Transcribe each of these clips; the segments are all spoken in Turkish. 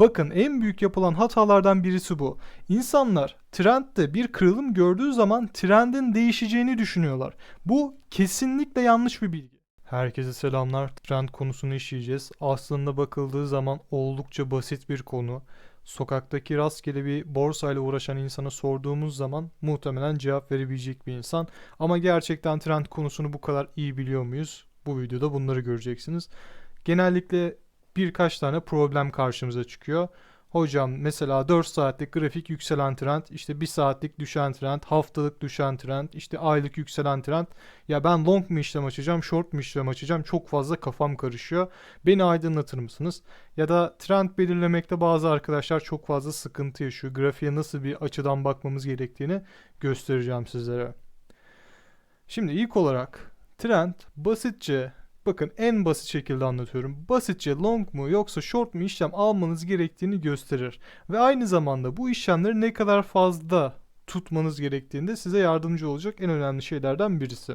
Bakın en büyük yapılan hatalardan birisi bu. İnsanlar trendde bir kırılım gördüğü zaman trendin değişeceğini düşünüyorlar. Bu kesinlikle yanlış bir bilgi. Herkese selamlar. Trend konusunu işleyeceğiz. Aslında bakıldığı zaman oldukça basit bir konu. Sokaktaki rastgele bir borsayla uğraşan insana sorduğumuz zaman muhtemelen cevap verebilecek bir insan. Ama gerçekten trend konusunu bu kadar iyi biliyor muyuz? Bu videoda bunları göreceksiniz. Genellikle birkaç tane problem karşımıza çıkıyor. Hocam mesela 4 saatlik grafik yükselen trend, işte 1 saatlik düşen trend, haftalık düşen trend, işte aylık yükselen trend. Ya ben long mu işlem açacağım, short mu işlem açacağım? Çok fazla kafam karışıyor. Beni aydınlatır mısınız? Ya da trend belirlemekte bazı arkadaşlar çok fazla sıkıntı yaşıyor. Grafiğe nasıl bir açıdan bakmamız gerektiğini göstereceğim sizlere. Şimdi ilk olarak trend basitçe Bakın en basit şekilde anlatıyorum. Basitçe long mu yoksa short mu işlem almanız gerektiğini gösterir. Ve aynı zamanda bu işlemleri ne kadar fazla tutmanız gerektiğinde size yardımcı olacak en önemli şeylerden birisi.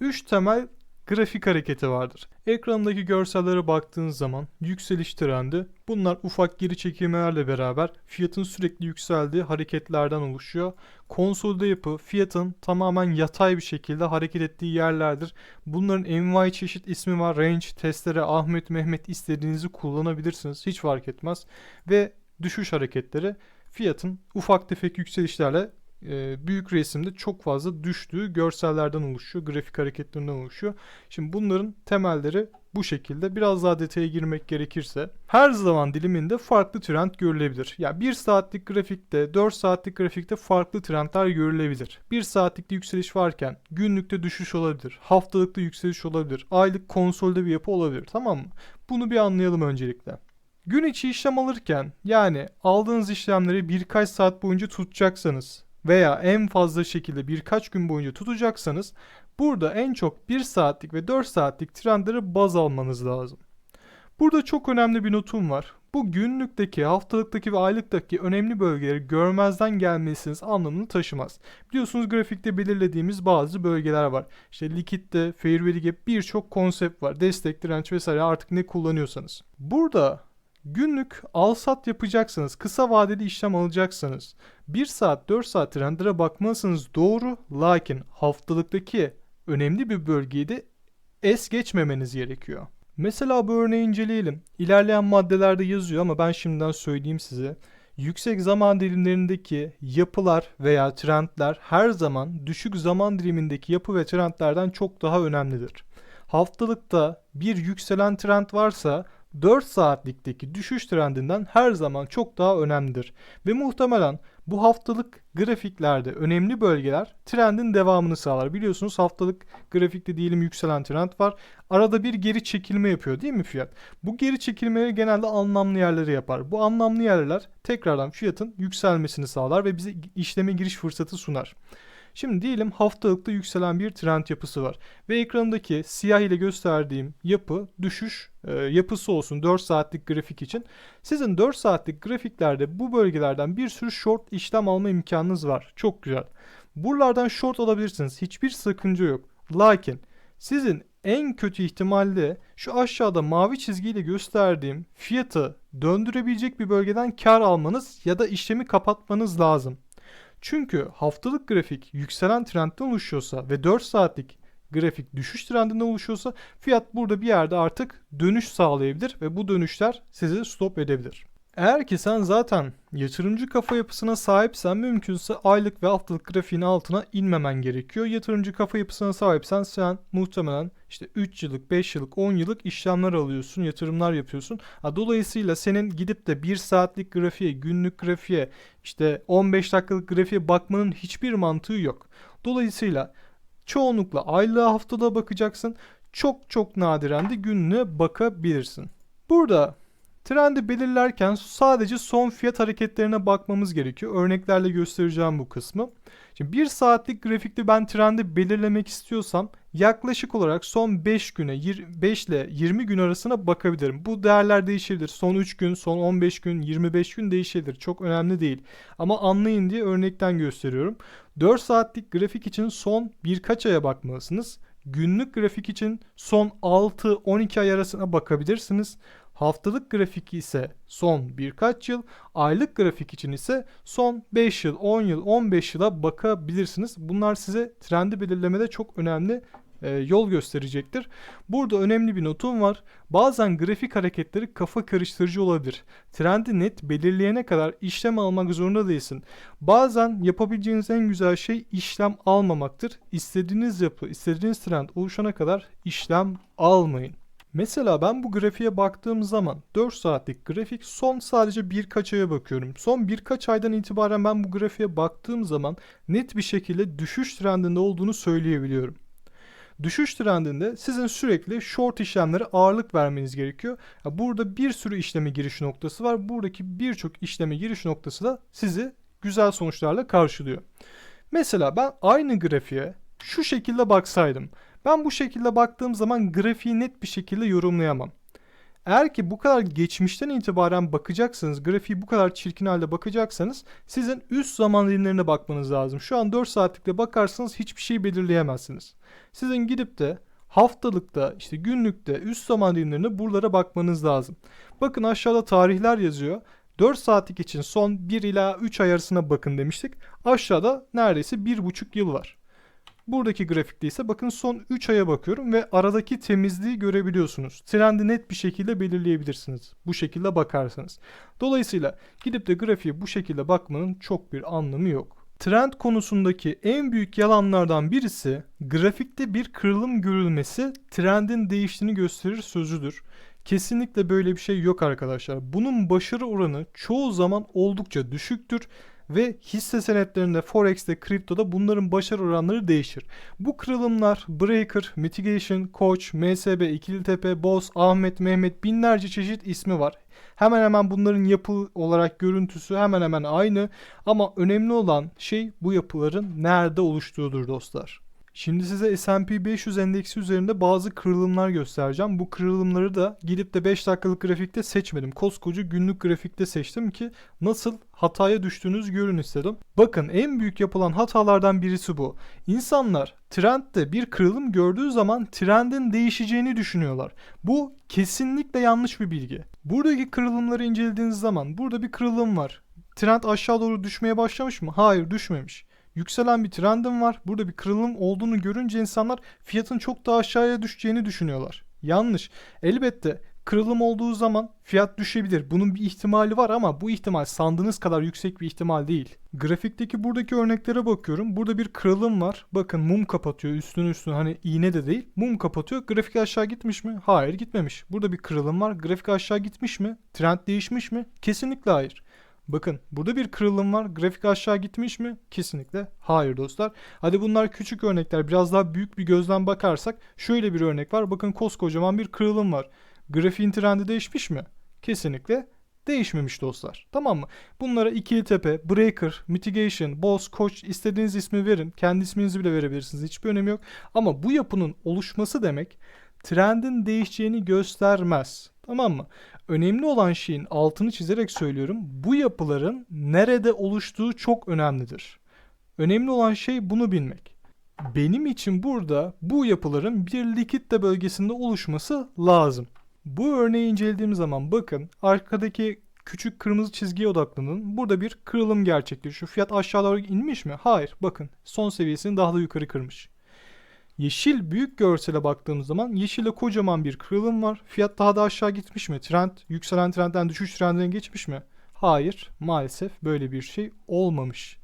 3 temel grafik hareketi vardır. Ekrandaki görsellere baktığınız zaman yükseliş trendi bunlar ufak geri çekilmelerle beraber fiyatın sürekli yükseldiği hareketlerden oluşuyor. Konsolide yapı fiyatın tamamen yatay bir şekilde hareket ettiği yerlerdir. Bunların envai çeşit ismi var. Range, testere, Ahmet, Mehmet istediğinizi kullanabilirsiniz. Hiç fark etmez. Ve düşüş hareketleri fiyatın ufak tefek yükselişlerle e, büyük resimde çok fazla düştüğü görsellerden oluşuyor. Grafik hareketlerinden oluşuyor. Şimdi bunların temelleri bu şekilde. Biraz daha detaya girmek gerekirse her zaman diliminde farklı trend görülebilir. Ya yani 1 saatlik grafikte, 4 saatlik grafikte farklı trendler görülebilir. 1 saatlikte yükseliş varken günlükte düşüş olabilir. Haftalıkta yükseliş olabilir. Aylık konsolde bir yapı olabilir. Tamam mı? Bunu bir anlayalım öncelikle. Gün içi işlem alırken yani aldığınız işlemleri birkaç saat boyunca tutacaksanız veya en fazla şekilde birkaç gün boyunca tutacaksanız burada en çok 1 saatlik ve 4 saatlik trendleri baz almanız lazım. Burada çok önemli bir notum var. Bu günlükteki, haftalıktaki ve aylıktaki önemli bölgeleri görmezden gelmesiniz anlamını taşımaz. Biliyorsunuz grafikte belirlediğimiz bazı bölgeler var. İşte likitte, fair birçok konsept var. Destek, direnç vesaire artık ne kullanıyorsanız. Burada Günlük al sat yapacaksanız, kısa vadeli işlem alacaksanız 1 saat 4 saat trendlere bakmalısınız doğru. Lakin haftalıktaki önemli bir bölgeyi de es geçmemeniz gerekiyor. Mesela bu örneği inceleyelim. İlerleyen maddelerde yazıyor ama ben şimdiden söyleyeyim size. Yüksek zaman dilimlerindeki yapılar veya trendler her zaman düşük zaman dilimindeki yapı ve trendlerden çok daha önemlidir. Haftalıkta bir yükselen trend varsa 4 saatlikteki düşüş trendinden her zaman çok daha önemlidir. Ve muhtemelen bu haftalık grafiklerde önemli bölgeler trendin devamını sağlar. Biliyorsunuz haftalık grafikte diyelim yükselen trend var. Arada bir geri çekilme yapıyor değil mi fiyat? Bu geri çekilmeleri genelde anlamlı yerleri yapar. Bu anlamlı yerler tekrardan fiyatın yükselmesini sağlar ve bize işleme giriş fırsatı sunar. Şimdi diyelim haftalıkta yükselen bir trend yapısı var. Ve ekrandaki siyah ile gösterdiğim yapı düşüş e, yapısı olsun 4 saatlik grafik için. Sizin 4 saatlik grafiklerde bu bölgelerden bir sürü short işlem alma imkanınız var. Çok güzel. Buralardan short alabilirsiniz. Hiçbir sakınca yok. Lakin sizin en kötü ihtimalle şu aşağıda mavi çizgiyle gösterdiğim fiyatı döndürebilecek bir bölgeden kar almanız ya da işlemi kapatmanız lazım. Çünkü haftalık grafik yükselen trendden oluşuyorsa ve 4 saatlik grafik düşüş trendinden oluşuyorsa fiyat burada bir yerde artık dönüş sağlayabilir ve bu dönüşler sizi stop edebilir. Eğer ki sen zaten yatırımcı kafa yapısına sahipsen mümkünse aylık ve haftalık grafiğin altına inmemen gerekiyor. Yatırımcı kafa yapısına sahipsen sen muhtemelen işte 3 yıllık, 5 yıllık, 10 yıllık işlemler alıyorsun, yatırımlar yapıyorsun. Dolayısıyla senin gidip de 1 saatlik grafiğe, günlük grafiğe, işte 15 dakikalık grafiğe bakmanın hiçbir mantığı yok. Dolayısıyla çoğunlukla aylığa haftalığa bakacaksın. Çok çok nadiren de günlüğe bakabilirsin. Burada Trendi belirlerken sadece son fiyat hareketlerine bakmamız gerekiyor. Örneklerle göstereceğim bu kısmı. Şimdi 1 saatlik grafikte ben trendi belirlemek istiyorsam yaklaşık olarak son 5 güne 5 ile 20 gün arasına bakabilirim. Bu değerler değişebilir. Son 3 gün, son 15 gün, 25 gün değişebilir. Çok önemli değil. Ama anlayın diye örnekten gösteriyorum. 4 saatlik grafik için son birkaç aya bakmalısınız. Günlük grafik için son 6-12 ay arasına bakabilirsiniz. Haftalık grafik ise son birkaç yıl, aylık grafik için ise son 5 yıl, 10 yıl, 15 yıla bakabilirsiniz. Bunlar size trendi belirlemede çok önemli e, yol gösterecektir. Burada önemli bir notum var. Bazen grafik hareketleri kafa karıştırıcı olabilir. Trendi net belirleyene kadar işlem almak zorunda değilsin. Bazen yapabileceğiniz en güzel şey işlem almamaktır. İstediğiniz yapı, istediğiniz trend oluşana kadar işlem almayın. Mesela ben bu grafiğe baktığım zaman 4 saatlik grafik son sadece birkaç aya bakıyorum. Son birkaç aydan itibaren ben bu grafiğe baktığım zaman net bir şekilde düşüş trendinde olduğunu söyleyebiliyorum. Düşüş trendinde sizin sürekli short işlemlere ağırlık vermeniz gerekiyor. Burada bir sürü işleme giriş noktası var. Buradaki birçok işleme giriş noktası da sizi güzel sonuçlarla karşılıyor. Mesela ben aynı grafiğe şu şekilde baksaydım. Ben bu şekilde baktığım zaman grafiği net bir şekilde yorumlayamam. Eğer ki bu kadar geçmişten itibaren bakacaksanız, grafiği bu kadar çirkin halde bakacaksanız sizin üst zaman dilimlerine bakmanız lazım. Şu an 4 saatlikte bakarsanız hiçbir şey belirleyemezsiniz. Sizin gidip de haftalıkta, işte günlükte, üst zaman dilimlerine buralara bakmanız lazım. Bakın aşağıda tarihler yazıyor. 4 saatlik için son 1 ila 3 ay arasına bakın demiştik. Aşağıda neredeyse 1,5 yıl var. Buradaki grafikte ise bakın son 3 aya bakıyorum ve aradaki temizliği görebiliyorsunuz. Trendi net bir şekilde belirleyebilirsiniz. Bu şekilde bakarsanız. Dolayısıyla gidip de grafiğe bu şekilde bakmanın çok bir anlamı yok. Trend konusundaki en büyük yalanlardan birisi grafikte bir kırılım görülmesi trendin değiştiğini gösterir sözüdür. Kesinlikle böyle bir şey yok arkadaşlar. Bunun başarı oranı çoğu zaman oldukça düşüktür ve hisse senetlerinde, forex'te, kriptoda bunların başarı oranları değişir. Bu kırılımlar Breaker, Mitigation, Koç, MSB, İkilitepe, Boz, Ahmet, Mehmet binlerce çeşit ismi var. Hemen hemen bunların yapı olarak görüntüsü hemen hemen aynı ama önemli olan şey bu yapıların nerede oluştuğudur dostlar. Şimdi size S&P 500 endeksi üzerinde bazı kırılımlar göstereceğim. Bu kırılımları da gidip de 5 dakikalık grafikte seçmedim. Koskoca günlük grafikte seçtim ki nasıl hataya düştüğünüzü görün istedim. Bakın en büyük yapılan hatalardan birisi bu. İnsanlar trendde bir kırılım gördüğü zaman trendin değişeceğini düşünüyorlar. Bu kesinlikle yanlış bir bilgi. Buradaki kırılımları incelediğiniz zaman burada bir kırılım var. Trend aşağı doğru düşmeye başlamış mı? Hayır düşmemiş yükselen bir trendim var. Burada bir kırılım olduğunu görünce insanlar fiyatın çok daha aşağıya düşeceğini düşünüyorlar. Yanlış. Elbette kırılım olduğu zaman fiyat düşebilir. Bunun bir ihtimali var ama bu ihtimal sandığınız kadar yüksek bir ihtimal değil. Grafikteki buradaki örneklere bakıyorum. Burada bir kırılım var. Bakın mum kapatıyor üstünü üstünü hani iğne de değil. Mum kapatıyor. Grafik aşağı gitmiş mi? Hayır gitmemiş. Burada bir kırılım var. Grafik aşağı gitmiş mi? Trend değişmiş mi? Kesinlikle hayır. Bakın burada bir kırılım var. Grafik aşağı gitmiş mi? Kesinlikle hayır dostlar. Hadi bunlar küçük örnekler. Biraz daha büyük bir gözden bakarsak şöyle bir örnek var. Bakın koskocaman bir kırılım var. Grafiğin trendi değişmiş mi? Kesinlikle değişmemiş dostlar. Tamam mı? Bunlara ikili tepe, breaker, mitigation, boss, coach istediğiniz ismi verin. Kendi isminizi bile verebilirsiniz. Hiçbir önemi yok. Ama bu yapının oluşması demek trendin değişeceğini göstermez. Tamam mı? Önemli olan şeyin altını çizerek söylüyorum. Bu yapıların nerede oluştuğu çok önemlidir. Önemli olan şey bunu bilmek. Benim için burada bu yapıların bir likitte bölgesinde oluşması lazım. Bu örneği incelediğim zaman bakın arkadaki küçük kırmızı çizgiye odaklanın. Burada bir kırılım gerçekleşiyor. Fiyat aşağı doğru inmiş mi? Hayır. Bakın son seviyesini daha da yukarı kırmış. Yeşil büyük görsele baktığımız zaman yeşilde kocaman bir kırılım var. Fiyat daha da aşağı gitmiş mi? Trend yükselen trendden düşüş trendine geçmiş mi? Hayır maalesef böyle bir şey olmamış.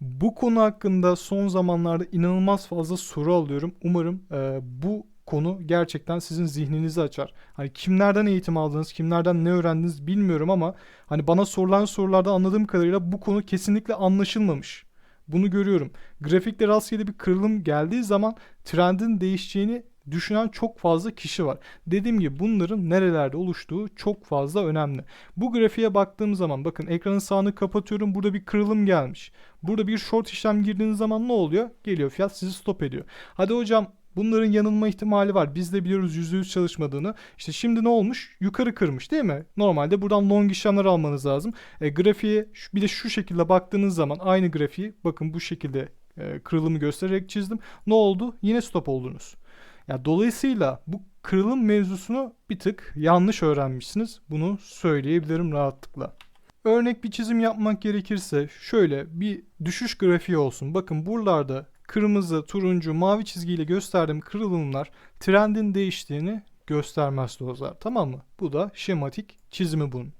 Bu konu hakkında son zamanlarda inanılmaz fazla soru alıyorum. Umarım e, bu konu gerçekten sizin zihninizi açar. Hani kimlerden eğitim aldınız, kimlerden ne öğrendiniz bilmiyorum ama hani bana sorulan sorularda anladığım kadarıyla bu konu kesinlikle anlaşılmamış. Bunu görüyorum. Grafikte rastgele bir kırılım geldiği zaman trendin değişeceğini düşünen çok fazla kişi var. Dediğim gibi bunların nerelerde oluştuğu çok fazla önemli. Bu grafiğe baktığım zaman bakın ekranın sağını kapatıyorum. Burada bir kırılım gelmiş. Burada bir short işlem girdiğiniz zaman ne oluyor? Geliyor fiyat sizi stop ediyor. Hadi hocam Bunların yanılma ihtimali var. Biz de biliyoruz %100 çalışmadığını. İşte şimdi ne olmuş? Yukarı kırmış değil mi? Normalde buradan long işlemler almanız lazım. E, grafiğe bir de şu şekilde baktığınız zaman aynı grafiği bakın bu şekilde e, kırılımı göstererek çizdim. Ne oldu? Yine stop oldunuz. Ya dolayısıyla bu kırılım mevzusunu bir tık yanlış öğrenmişsiniz. Bunu söyleyebilirim rahatlıkla. Örnek bir çizim yapmak gerekirse şöyle bir düşüş grafiği olsun. Bakın buralarda kırmızı, turuncu, mavi çizgiyle gösterdiğim kırılımlar trendin değiştiğini göstermez dostlar. Tamam mı? Bu da şematik çizimi bunun.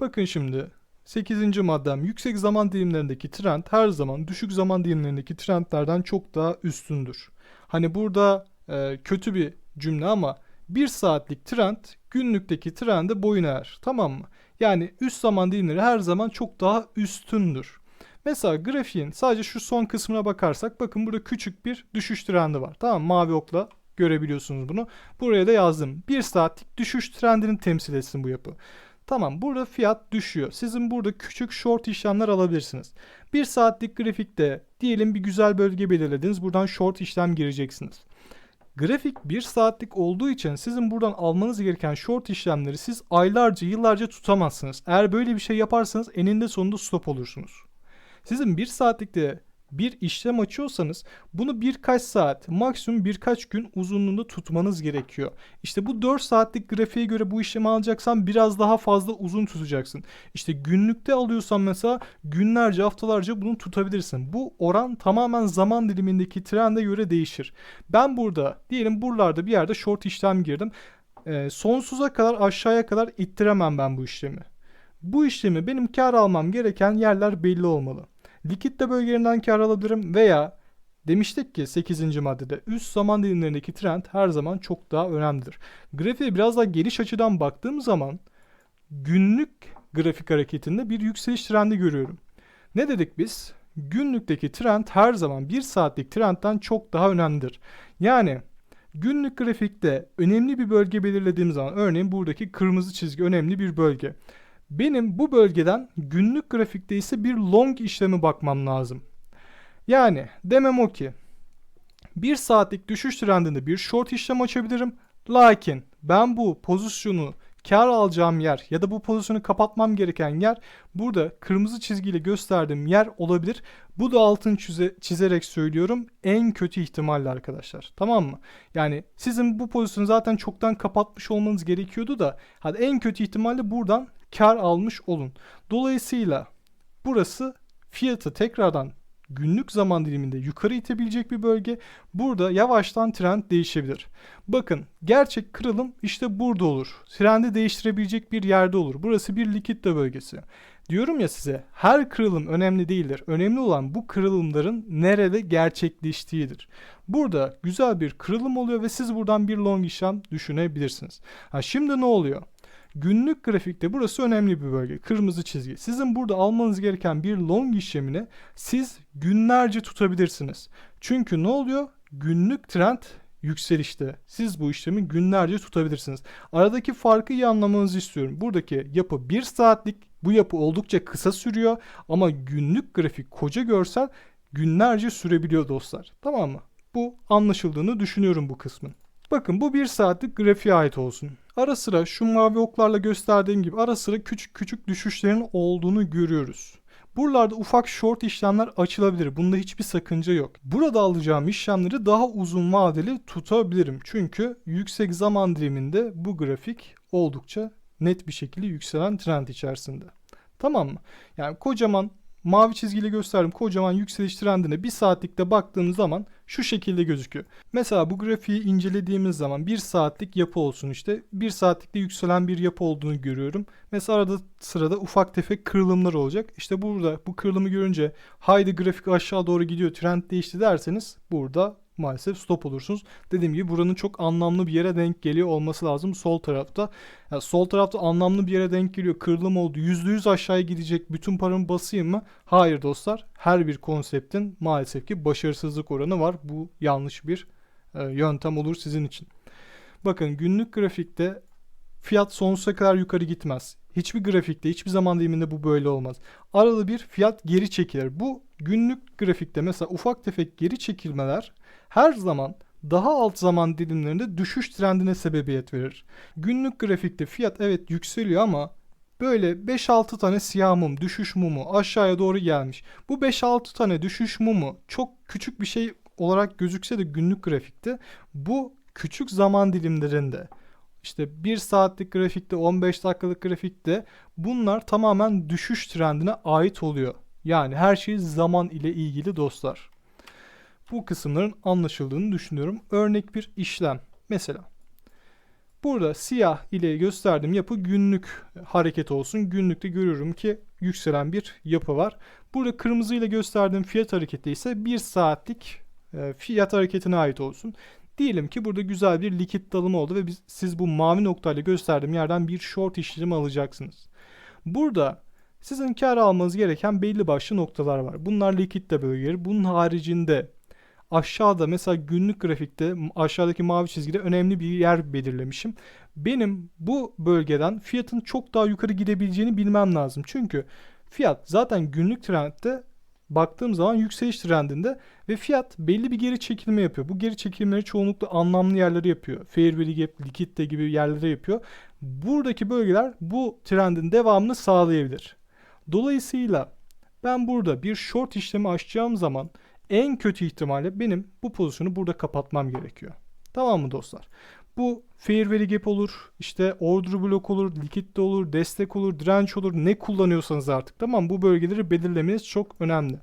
Bakın şimdi 8. maddem yüksek zaman dilimlerindeki trend her zaman düşük zaman dilimlerindeki trendlerden çok daha üstündür. Hani burada e, kötü bir cümle ama bir saatlik trend günlükteki trende boyun eğer. Tamam mı? Yani üst zaman dilimleri her zaman çok daha üstündür. Mesela grafiğin sadece şu son kısmına bakarsak bakın burada küçük bir düşüş trendi var. Tamam? Mavi okla görebiliyorsunuz bunu. Buraya da yazdım. Bir saatlik düşüş trendini temsil etsin bu yapı. Tamam burada fiyat düşüyor. Sizin burada küçük short işlemler alabilirsiniz. Bir saatlik grafikte diyelim bir güzel bölge belirlediniz. Buradan short işlem gireceksiniz. Grafik bir saatlik olduğu için sizin buradan almanız gereken short işlemleri siz aylarca yıllarca tutamazsınız. Eğer böyle bir şey yaparsanız eninde sonunda stop olursunuz. Sizin bir saatlikte bir işlem açıyorsanız bunu birkaç saat maksimum birkaç gün uzunluğunda tutmanız gerekiyor. İşte bu 4 saatlik grafiğe göre bu işlemi alacaksan biraz daha fazla uzun tutacaksın. İşte günlükte alıyorsan mesela günlerce haftalarca bunu tutabilirsin. Bu oran tamamen zaman dilimindeki trende göre değişir. Ben burada diyelim buralarda bir yerde short işlem girdim. Ee, sonsuza kadar aşağıya kadar ittiremem ben bu işlemi. Bu işlemi benim kar almam gereken yerler belli olmalı. Likitte bölgelerinden kar alabilirim veya demiştik ki 8. maddede üst zaman dilimlerindeki trend her zaman çok daha önemlidir. Grafiğe biraz daha geniş açıdan baktığım zaman günlük grafik hareketinde bir yükseliş trendi görüyorum. Ne dedik biz? Günlükteki trend her zaman bir saatlik trendten çok daha önemlidir. Yani günlük grafikte önemli bir bölge belirlediğim zaman örneğin buradaki kırmızı çizgi önemli bir bölge. Benim bu bölgeden günlük grafikte ise bir long işlemi bakmam lazım. Yani demem o ki bir saatlik düşüş trendinde bir short işlem açabilirim. Lakin ben bu pozisyonu kar alacağım yer ya da bu pozisyonu kapatmam gereken yer burada kırmızı çizgiyle gösterdiğim yer olabilir. Bu da altın çize, çizerek söylüyorum en kötü ihtimalle arkadaşlar. Tamam mı? Yani sizin bu pozisyonu zaten çoktan kapatmış olmanız gerekiyordu da hadi en kötü ihtimalle buradan kar almış olun. Dolayısıyla burası fiyatı tekrardan günlük zaman diliminde yukarı itebilecek bir bölge. Burada yavaştan trend değişebilir. Bakın gerçek kırılım işte burada olur. Trendi değiştirebilecek bir yerde olur. Burası bir likitte bölgesi. Diyorum ya size her kırılım önemli değildir. Önemli olan bu kırılımların nerede gerçekleştiğidir. Burada güzel bir kırılım oluyor ve siz buradan bir long işlem düşünebilirsiniz. Ha şimdi ne oluyor? Günlük grafikte burası önemli bir bölge. Kırmızı çizgi. Sizin burada almanız gereken bir long işlemini siz günlerce tutabilirsiniz. Çünkü ne oluyor? Günlük trend yükselişte. Siz bu işlemi günlerce tutabilirsiniz. Aradaki farkı iyi anlamanızı istiyorum. Buradaki yapı 1 saatlik. Bu yapı oldukça kısa sürüyor ama günlük grafik koca görsel günlerce sürebiliyor dostlar. Tamam mı? Bu anlaşıldığını düşünüyorum bu kısmın. Bakın bu bir saatlik grafiğe ait olsun. Ara sıra şu mavi oklarla gösterdiğim gibi ara sıra küçük küçük düşüşlerin olduğunu görüyoruz. Buralarda ufak short işlemler açılabilir. Bunda hiçbir sakınca yok. Burada alacağım işlemleri daha uzun vadeli tutabilirim. Çünkü yüksek zaman diliminde bu grafik oldukça net bir şekilde yükselen trend içerisinde. Tamam mı? Yani kocaman mavi çizgiyle gösterdim kocaman yükseliş trendine bir saatlikte baktığımız zaman şu şekilde gözüküyor. Mesela bu grafiği incelediğimiz zaman bir saatlik yapı olsun işte. Bir saatlikte yükselen bir yapı olduğunu görüyorum. Mesela arada sırada ufak tefek kırılımlar olacak. İşte burada bu kırılımı görünce haydi grafik aşağı doğru gidiyor trend değişti derseniz burada maalesef stop olursunuz. Dediğim gibi buranın çok anlamlı bir yere denk geliyor olması lazım sol tarafta. Yani sol tarafta anlamlı bir yere denk geliyor. Kırılım oldu. %100 aşağıya gidecek. Bütün paramı basayım mı? Hayır dostlar. Her bir konseptin maalesef ki başarısızlık oranı var. Bu yanlış bir e, yöntem olur sizin için. Bakın günlük grafikte fiyat sonsuza kadar yukarı gitmez. Hiçbir grafikte, hiçbir zaman diliminde bu böyle olmaz. Arada bir fiyat geri çekilir. Bu günlük grafikte mesela ufak tefek geri çekilmeler her zaman daha alt zaman dilimlerinde düşüş trendine sebebiyet verir. Günlük grafikte fiyat evet yükseliyor ama böyle 5-6 tane siyah mum, düşüş mumu aşağıya doğru gelmiş. Bu 5-6 tane düşüş mumu çok küçük bir şey olarak gözükse de günlük grafikte bu küçük zaman dilimlerinde işte 1 saatlik grafikte 15 dakikalık grafikte bunlar tamamen düşüş trendine ait oluyor. Yani her şey zaman ile ilgili dostlar. Bu kısımların anlaşıldığını düşünüyorum. Örnek bir işlem. Mesela burada siyah ile gösterdiğim yapı günlük hareket olsun. Günlükte görüyorum ki yükselen bir yapı var. Burada kırmızı ile gösterdiğim fiyat hareketi ise 1 saatlik e, fiyat hareketine ait olsun. Diyelim ki burada güzel bir likit dalımı oldu ve biz, siz bu mavi noktayla gösterdiğim yerden bir short işlemi alacaksınız. Burada sizin kar almanız gereken belli başlı noktalar var. Bunlar likit de bölgeleri. Bunun haricinde aşağıda mesela günlük grafikte aşağıdaki mavi çizgide önemli bir yer belirlemişim. Benim bu bölgeden fiyatın çok daha yukarı gidebileceğini bilmem lazım. Çünkü fiyat zaten günlük trendde baktığım zaman yükseliş trendinde ve fiyat belli bir geri çekilme yapıyor. Bu geri çekilmeleri çoğunlukla anlamlı yerleri yapıyor. Fair Value Gap, Likitte gibi yerlere yapıyor. Buradaki bölgeler bu trendin devamını sağlayabilir. Dolayısıyla ben burada bir short işlemi açacağım zaman en kötü ihtimalle benim bu pozisyonu burada kapatmam gerekiyor. Tamam mı dostlar? Bu fair value gap olur, işte order block olur, likit de olur, destek olur, direnç olur. Ne kullanıyorsanız artık tamam Bu bölgeleri belirlemeniz çok önemli.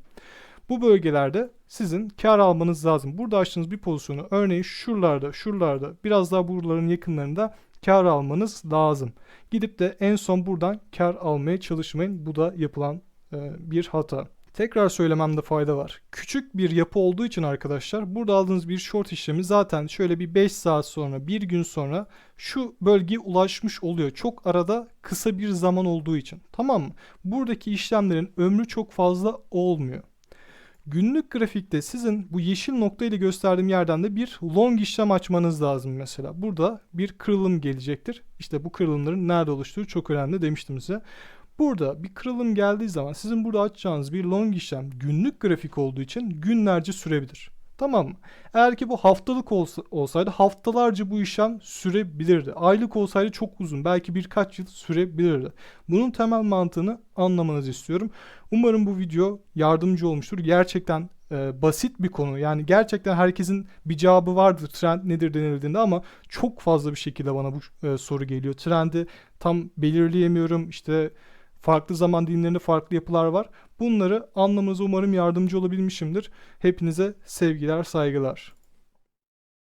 Bu bölgelerde sizin kar almanız lazım. Burada açtığınız bir pozisyonu örneğin şuralarda, şuralarda biraz daha buraların yakınlarında kar almanız lazım. Gidip de en son buradan kar almaya çalışmayın. Bu da yapılan e, bir hata. Tekrar söylememde fayda var. Küçük bir yapı olduğu için arkadaşlar burada aldığınız bir short işlemi zaten şöyle bir 5 saat sonra, bir gün sonra şu bölgeye ulaşmış oluyor. Çok arada kısa bir zaman olduğu için. Tamam mı? Buradaki işlemlerin ömrü çok fazla olmuyor. Günlük grafikte sizin bu yeşil nokta ile gösterdiğim yerden de bir long işlem açmanız lazım mesela. Burada bir kırılım gelecektir. İşte bu kırılımların nerede oluştuğu çok önemli demiştim size. Burada bir kırılım geldiği zaman sizin burada açacağınız bir long işlem günlük grafik olduğu için günlerce sürebilir. Tamam mı? Eğer ki bu haftalık olsa, olsaydı haftalarca bu işlem sürebilirdi. Aylık olsaydı çok uzun belki birkaç yıl sürebilirdi. Bunun temel mantığını anlamanızı istiyorum. Umarım bu video yardımcı olmuştur. Gerçekten e, basit bir konu. Yani gerçekten herkesin bir cevabı vardır trend nedir denildiğinde ama çok fazla bir şekilde bana bu e, soru geliyor. Trendi tam belirleyemiyorum. İşte farklı zaman dilimlerinde farklı yapılar var. Bunları anlamanıza umarım yardımcı olabilmişimdir. Hepinize sevgiler, saygılar.